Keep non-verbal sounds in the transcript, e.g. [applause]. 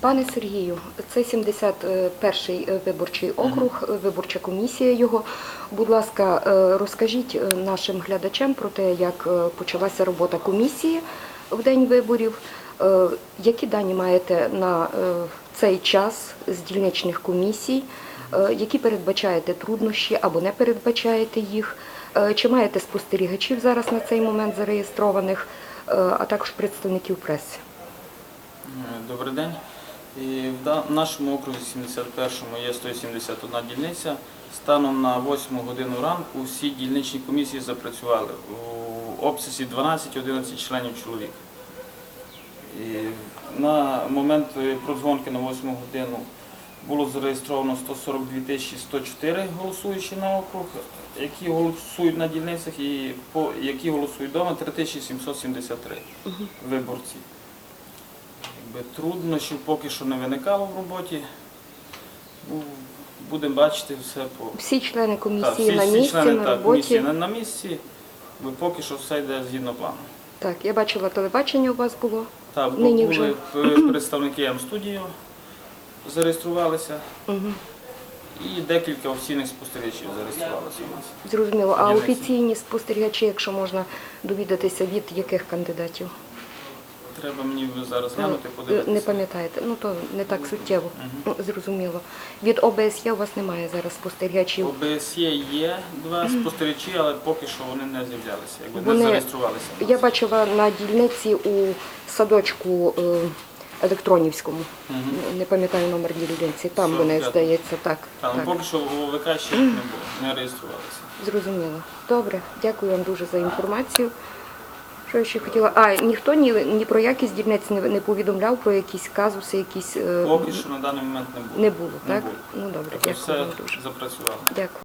Пане Сергію, це 71-й виборчий округ, виборча комісія його. Будь ласка, е, розкажіть е, нашим глядачам про те, як е, почалася робота комісії в день виборів. Е, Які дані маєте на е, цей час з дільничних комісій? Е, Які передбачаєте труднощі або не передбачаєте їх? Е, Чи маєте спостерігачів зараз на цей момент зареєстрованих, е, а також представників преси? Е, Добрий день. І в нашому окрузі 71-му є 171 дільниця. Станом на 8 годину ранку всі дільничні комісії запрацювали у обсязі 12-11 членів чоловік. І на момент е, продзвонки на 8 годину було зареєстровано 142 тисячі 104 голосуючі на округ, які голосують на дільницях і які голосують вдома 3773 виборці. Якби труднощів поки що не виникало в роботі. Ну, будемо бачити все по Всі члени Так, комісії всі- на всі місці, члени, на так, роботі. комісії на, на місці. Якби поки що все йде згідно плану. Так, я бачила телебачення у вас було. Так, бо Нині були п- [clears throat] представники М-студіо, зареєструвалися, Угу. і декілька офіційних спостерігачів зареєструвалися у нас. Зрозуміло. А офіційні спостерігачі, якщо можна довідатися, від яких кандидатів? Треба мені зараз глянути, Е, подивитися. Не пам'ятаєте, ну то не так суттєво. Ну, Зрозуміло. Від ОБСЄ у вас немає зараз спостерігачів. ОБСЄ є два спостерігачі, але поки що вони не з'являлися, якби Вони- не зареєструвалися. Я бачила на дільниці у садочку е, електронівському. Не пам'ятаю номер дільниці. Там вони, здається, так. Та, ну, так. поки що в ОВК ще не було, не реєструвалися. Зрозуміло. Добре, дякую вам дуже за інформацію. Що я ще хотіла? А ніхто ні, ні про які дільниць не, не повідомляв про якісь казуси, якісь е, Поки що на даний момент не було. не було, Не так? було. Ну добре, Тобто дякую все вам дуже. запрацювало. Дякую.